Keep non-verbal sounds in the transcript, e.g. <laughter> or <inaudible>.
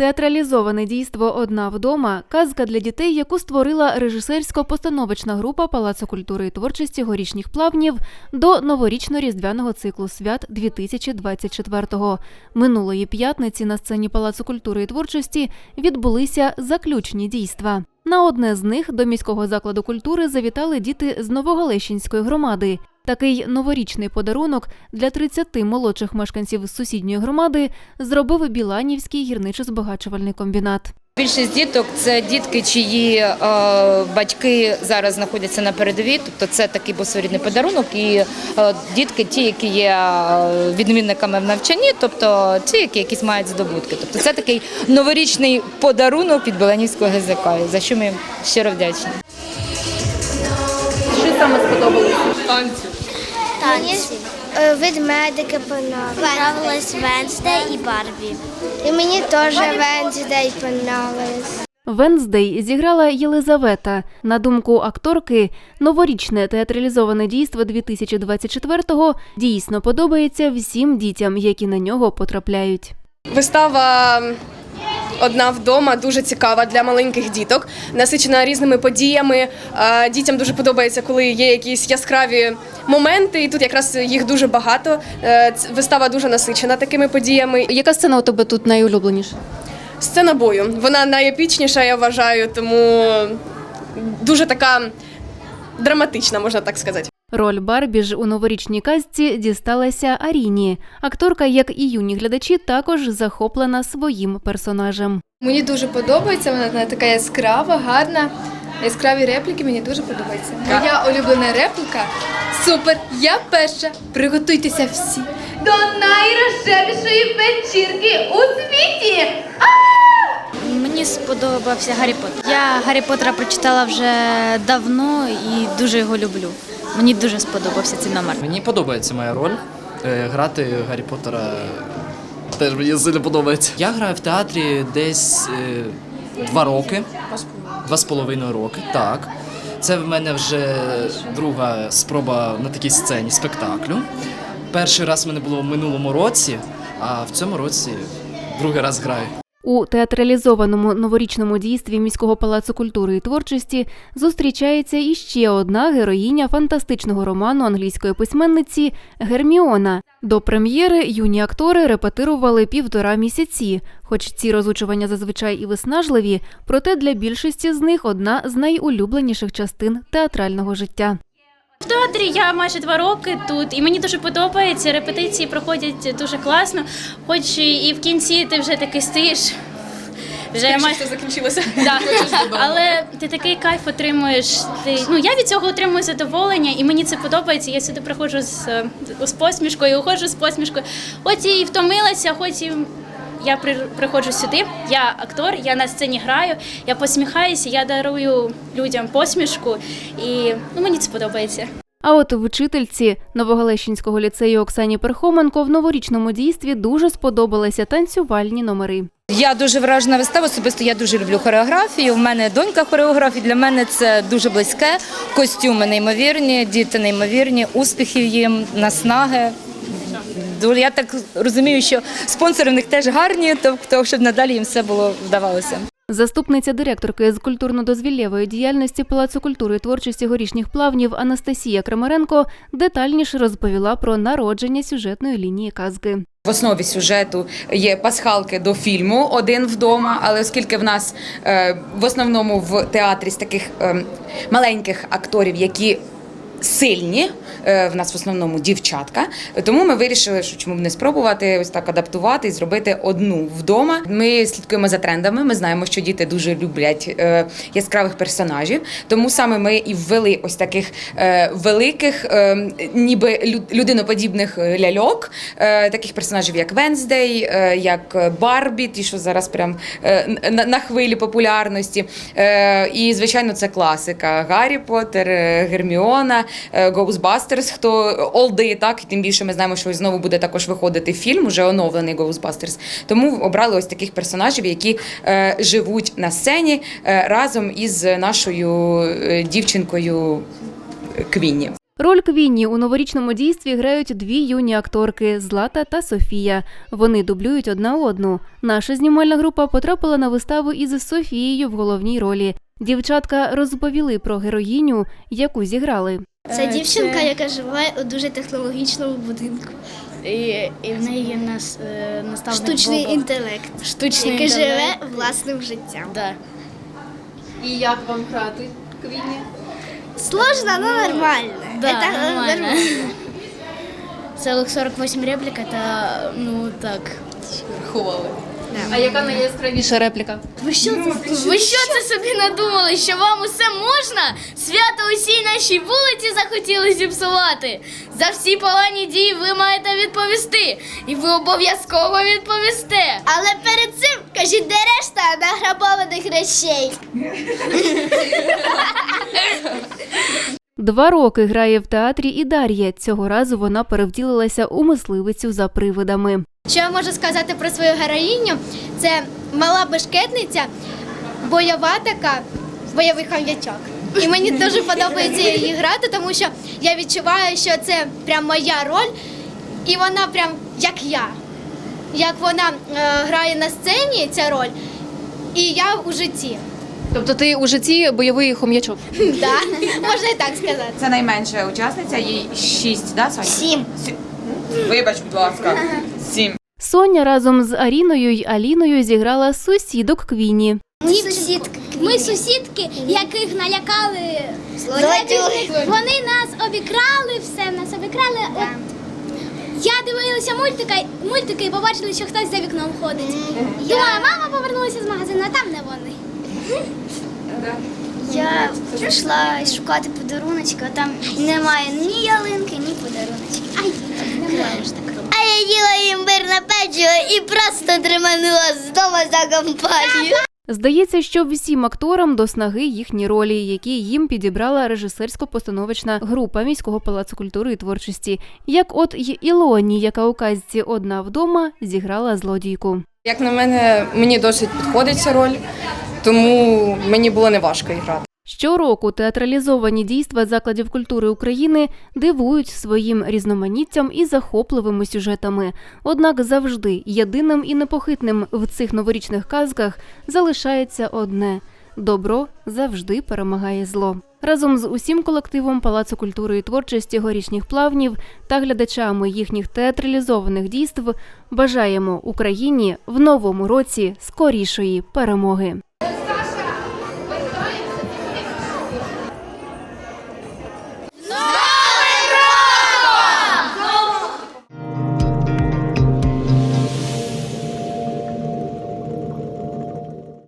Театралізоване дійство Одна вдома казка для дітей, яку створила режисерсько-постановочна група Палацу культури і творчості горішніх плавнів до новорічно-різдвяного циклу свят 2024-го. Минулої п'ятниці на сцені Палацу культури і творчості відбулися заключні дійства. На одне з них до міського закладу культури завітали діти з Новогалещинської громади. Такий новорічний подарунок для 30 молодших мешканців з сусідньої громади зробив Біланівський гірничо-збагачувальний комбінат. Більшість діток це дітки, чиї е, батьки зараз знаходяться на передовій. Тобто це такий був подарунок. І е, дітки, ті, які є е, відмінниками в навчанні, тобто ті, які якісь мають здобутки. Тобто це такий новорічний подарунок від Беленівського ГЗК, за що ми щиро вдячні. Мені е, ведмедики понравились Венсдей і Барбі. І мені теж Венсдей понравились. Венздей зіграла Єлизавета. На думку акторки, новорічне театралізоване дійство 2024-го дійсно подобається всім дітям, які на нього потрапляють. Вистава одна вдома дуже цікава для маленьких діток, насичена різними подіями. Е, Дітям дуже подобається, коли є якісь яскраві моменти, і тут якраз їх дуже багато. Е, Вистава дуже насичена такими подіями. Яка сцена у тебе тут найулюбленіша? Сцена бою вона найепічніша, я вважаю, тому дуже така драматична, можна так сказати. Роль Барбі ж у новорічній казці дісталася Аріні. Акторка, як і юні глядачі, також захоплена своїм персонажем. Мені дуже подобається, вона така яскрава, гарна. Яскраві репліки мені дуже подобаються. Моя улюблена репліка супер, я перша. Приготуйтеся всі до найрожевішої вечірки у світі. Мені сподобався Гаррі Поттер. Я Гаррі Поттера прочитала вже давно і дуже його люблю. Мені дуже сподобався цей номер. Мені подобається моя роль. Е, Грати Гаррі Поттера теж мені сильно подобається. Я граю в театрі десь е, два роки. Два з половиною роки, так. Це в мене вже друга спроба на такій сцені спектаклю. Перший раз в мене було в минулому році, а в цьому році другий раз граю. У театралізованому новорічному дійстві міського палацу культури і творчості зустрічається іще одна героїня фантастичного роману англійської письменниці Герміона. До прем'єри юні актори репетирували півтора місяці. Хоч ці розучування зазвичай і виснажливі, проте для більшості з них одна з найулюбленіших частин театрального життя. В театрі я майже два роки тут, і мені дуже подобається. Репетиції проходять дуже класно. Хоч і в кінці ти вже таки стоїш. Вже майже закінчилося. <laughs> да. але ти такий кайф отримуєш. Ти ну я від цього отримую задоволення, і мені це подобається. Я сюди приходжу з, з посмішкою, уходжу з посмішкою. Хоч і втомилася, хоч і я при, приходжу сюди. Я актор, я на сцені граю, я посміхаюся, я дарую людям посмішку, і ну мені це подобається. А от вчительці Новогалещинського ліцею Оксані Перхоменко в новорічному дійстві дуже сподобалися танцювальні номери. Я дуже вражена вистава. Особисто я дуже люблю хореографію. У мене донька хореограф, і для мене це дуже близьке. Костюми неймовірні, діти неймовірні, успіхів їм, наснаги. Я так розумію, що спонсори в них теж гарні, тобто, щоб надалі їм все було вдавалося. Заступниця директорки з культурно-дозвіллєвої діяльності Палацу культури і творчості горішніх плавнів Анастасія Крамаренко детальніше розповіла про народження сюжетної лінії казки. В основі сюжету є пасхалки до фільму Один вдома. Але оскільки в нас е, в основному в театрі з таких е, маленьких акторів, які сильні, е, в нас в основному дівчатка, тому ми вирішили, що чому б не спробувати ось так адаптувати і зробити одну вдома. Ми слідкуємо за трендами. Ми знаємо, що діти дуже люблять е, яскравих персонажів. Тому саме ми і ввели ось таких е, великих, ніби лю- людиноподібних ляльок, таких персонажів, як Венздей, як Барбі, ті, що зараз прям на, хвилі популярності. І, звичайно, це класика: Гаррі Поттер, Герміона, Ghostbusters, хто олди, так і тим більше ми знаємо, що знову буде також виходити фільм, уже оновлений Ghostbusters. Тому обрали ось таких персонажів, які е, живуть на сцені е, разом із нашою е, дівчинкою Квінні. Роль Квінні у новорічному дійстві грають дві юні акторки Злата та Софія. Вони дублюють одна одну. Наша знімальна група потрапила на виставу із Софією в головній ролі. Дівчатка розповіли про героїню, яку зіграли. Це дівчинка, яка живе у дуже технологічному будинку. І, і в неї є нас, е, наставник Штучний Бога. інтелект, Штучний який інтелект. живе власним життям. Да. І як вам грати Квіні? Сложно, але нормально. Да, Это нормально. Целых 48 реплик, это, ну, так, А яка найяскравіша репліка? Ви що, ви що це собі надумали? Що вам усе можна? Свято усій нашій вулиці захотіли зіпсувати. За всі погані дії ви маєте відповісти. І ви обов'язково відповісте. Але перед цим кажіть, де решта награбованих речей. Два роки грає в театрі і Дар'я. Цього разу вона перевтілилася у мисливицю за привидами. Що я можу сказати про свою героїню? Це мала бешкетниця, бойова така, бойовий хам'ячок. І мені дуже подобається її грати, тому що я відчуваю, що це прям моя роль, і вона прям як я. Як вона е, грає на сцені, ця роль, і я у житті. Тобто ти у житті бойовий хом'ячок. <laughs> Да? Можна і так сказати. Це найменша учасниця, їй шість, да, Соня? Сім. Сім. Вибач, будь ласка. <laughs> Сім. Соня разом з Аріною й Аліною зіграла сусідок Квіні. Ми сусідки. Ми сусідки, яких налякали злодюги. Вони нас обікрали, все нас обікрали. От я дивилася мультика, мультики і побачили, що хтось за вікном ходить. Думала, мама повернулася з магазину, а там не вони. Я пішла шукати подаруночки, а там немає ні ялинки, ні подаруночки. Ай, так ж так я їла імбирне печиво і просто триманула з дому за компанію. Здається, що всім акторам до снаги їхні ролі, які їм підібрала режисерсько-постановочна група міського палацу культури і творчості. Як от й Ілоні, яка у казці одна вдома зіграла злодійку. Як на мене, мені досить підходить ця роль, тому мені було неважко грати. Щороку театралізовані дійства закладів культури України дивують своїм різноманіттям і захопливими сюжетами. Однак завжди єдиним і непохитним в цих новорічних казках залишається одне: добро завжди перемагає зло. Разом з усім колективом Палацу культури і творчості горішніх плавнів та глядачами їхніх театралізованих дійств бажаємо Україні в новому році скорішої перемоги.